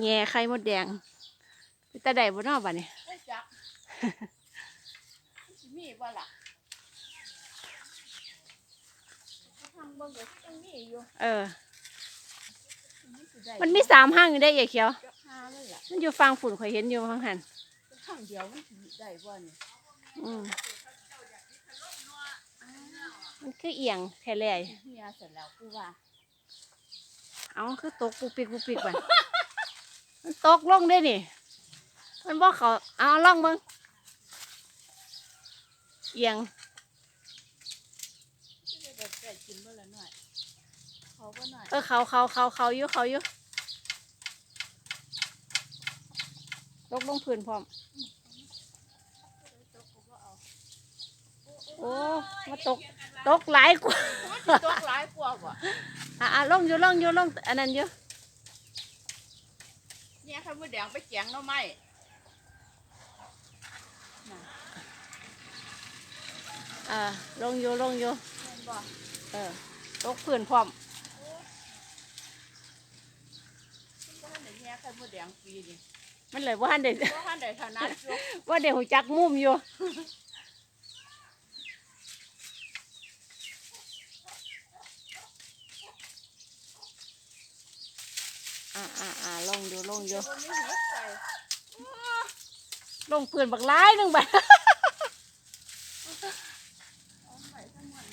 แง่ไข่มดแดงเป็นตาได้บ่เนอบัดนี้ไอ้จักมีบ่ล่ะทางเบิ่งก็ยังมีอยู่เออมีสิได้มันมีสามห้างอยู่ได้ยายเขียวจักหาเลยล่ะมันอยู่ฟังฝุ่นข่อยเห็นอยู่ข้างหันทางเดียวมันสิได้บ่นี่อืมมันคือเอียงแท้เลยเฮียเสร็จแล้วกูว่า เอาคือตกปุกปิกปุกปิกบัดมันตกลงได้นี่ มันบอกเขาเอาล่องเบิ่งเอียงสิได้แบบได้กินบ่ละหน่อยเขาบ่หน่อยเออเขาเขาเขาเขาอยู่เขาอยู่ตกลงพื้นพร้อม โอ้ มาตก ตกหลายกว่ามันสิตกหลายกว่าบ่ อะอะลงอยู่ลงอยู่ลงอันนั้นอยู่เนี่ยข้าวมือแดงไปแกงหน่อไม้น่ะอ่าลงอยู่ลงอยู่แม่นบ่เออตกพื้นพร้อมบ่ทันได้แย่ข้าวมือแดงปีนี่มันเลยว่าเด็บ่ทันได้ถนัดอยู่ ว่าเด็กหูจักมุมอยู่ อ่าอ่าอ่าลงอยู่ลงอยู่บ่มีเฮ็ดใส่ลงพื้นบักร้ายหนึ่งใบเอาไว้ทั้งหมด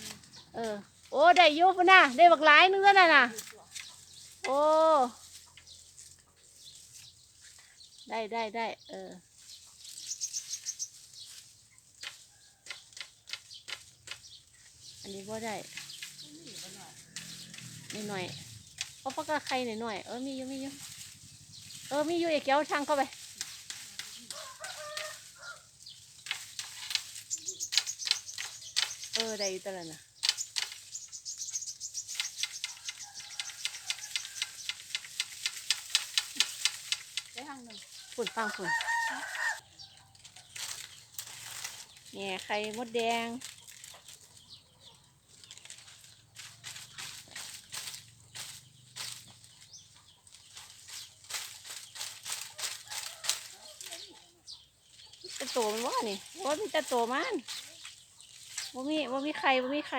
เออ โอ้ได้ยุบนะได้บักหลายนึงแล้วน่ะนะโอ้ได้ได้ได้เอออันนี้บ่ได้นิดหน่อย เอาปากกาไข่หน่อยหน่อยๆเออมีอยู่มีอยู่เออมีอยู่เอกเกี้ยวช่างเข้าไปเออได้อยู่ตลอดนะไปทางหนึงฝุ่นฟังฝุ่นแง่ไข่มดแดง จะโตมันวะนี่ว่ามีแต่ตัวมันว่ามีว่ามีใครว่ามีใคร